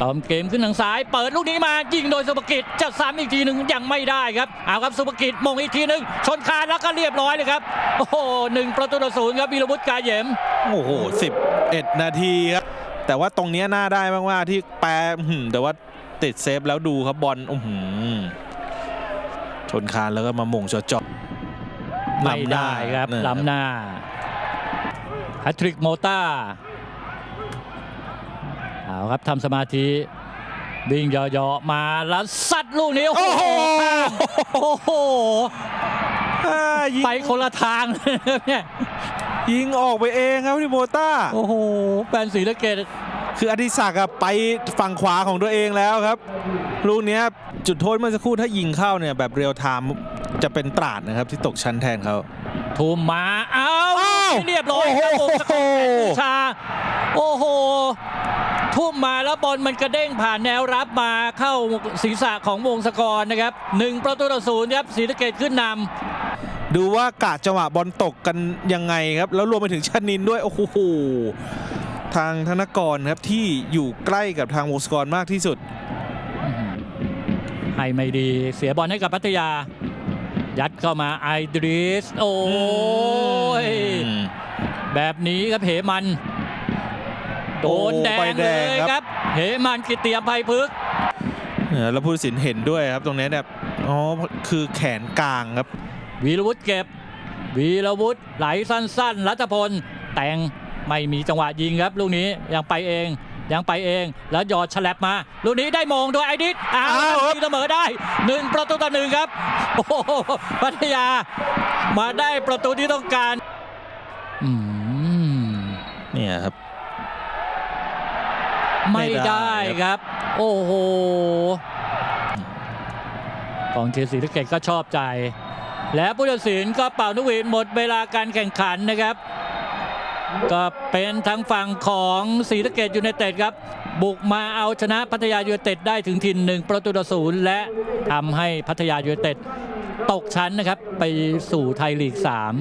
ตอมเกมขึ้นทางซ้าย เปิดลูกนี้มายิงโดยสุภกิจจะซ้ำอีกทีหนึ่งยังไม่ได้ครับเอาครับสุภกิจมงอีกทีหนึ่งชนคานแล้วก็เรียบร้อยเลยครับ โอ้โหหนึ่งประตูต่อศูนย์ครับวีรวุฒิกาเหยมโอ้โห11นาทีครับแต่ว่าตรงเนี้ยน่าได้มากๆที่แปรอื้อหือแต่ว่าติดเซฟแล้วดูครับบอลอื้อหือชนคานแล้วก็มาหม่งจอดๆไม่ได้ครับเนี่ยล้ำหน้าแฮตทริกโมต้า เอาครับทำสมาธิวิ่งเหยาะๆมาแล้วซัดลูกนี้โอ้โอ้โหโหโอ้โหอ่ายิงไปคนละทางเลยครับเนี่ยยิงออกไปเองครับที่โมต้าโอ้โหแฟนศรีสะเกดคืออดิศักดิ์อะไปฝั่งขวาของตัวเองแล้วครับลูกเนี้ยจุดโทษเมื่อสักครู่ถ้ายิงเข้าเนี่ยแบบเรียลไทม์จะเป็นตราดนะครับที่ตกชั้นแทนเขาทุ่มมา เอ้าอ้าวเรียบร้อยครับโอ้วงโหสกอร์แปดวิชา โอ้โห ทุ่มมาแล้วบอลมันกระเด้งผ่านแนวรับมาเข้าศีรษะของวงศกรนะครับหนึ่งประตูต่อศูนย์ครับศรีสะเกดขึ้นนำดูว่ากะจังหวะบอลตกกันยังไงครับ แล้วรวมไปถึงชนินด้วย โอ้โหทางธนกรครับที่อยู่ใกล้กับทางวงศกรมากที่สุดให้ไม่ดีเสียบอลให้กับพัทยา ยัดเข้ามาไอดริส โอ้ยอืมแบบนี้ครับเหมัน โดนโอ้แดใบงแดเลงยครับครับ เหมันกิตติยภัยพึกษ์เออแล้วผู้ตัดสินเห็นด้วยครับตรงเนี้ยแบบอ๋อคือแขนกลางครับ วีรวุฒิเก็บ วีรวุฒิไหลสั้นๆ รัตพล แต่งไม่มีจังหวะยิงครับ ลูกนี้ยังไปเองยังไปเองแล้วหยอดฉลับมา ลูกนี้ได้มงโดยไอดิสอ้าวอ้าวครับทีเสมอได้หนึ่งประตูต่อหนึ่งครับ โอ้โหพัทยา มาได้ประตูที่ต้องการ อืมเนี่ยครับ ไม่ได้ไครับ โอ้โหกองเชียร์ศรีสะเกดก็ชอบใจ และผู้ตัดสินก็เป่านกหวีดหมดเวลาการแข่งขันนะครับ ก็เป็นทางฝั่งของศรีสะเกดยูไนเต็ดครับ บุกมาเอาชนะพัทยายูไนเต็ดได้ถึงถิ่นหนึ่งประตูต่อศูนย์และทำให้พัทยายูไนเต็ดตกชั้นนะครับ ไปสู่ไทยลีก 3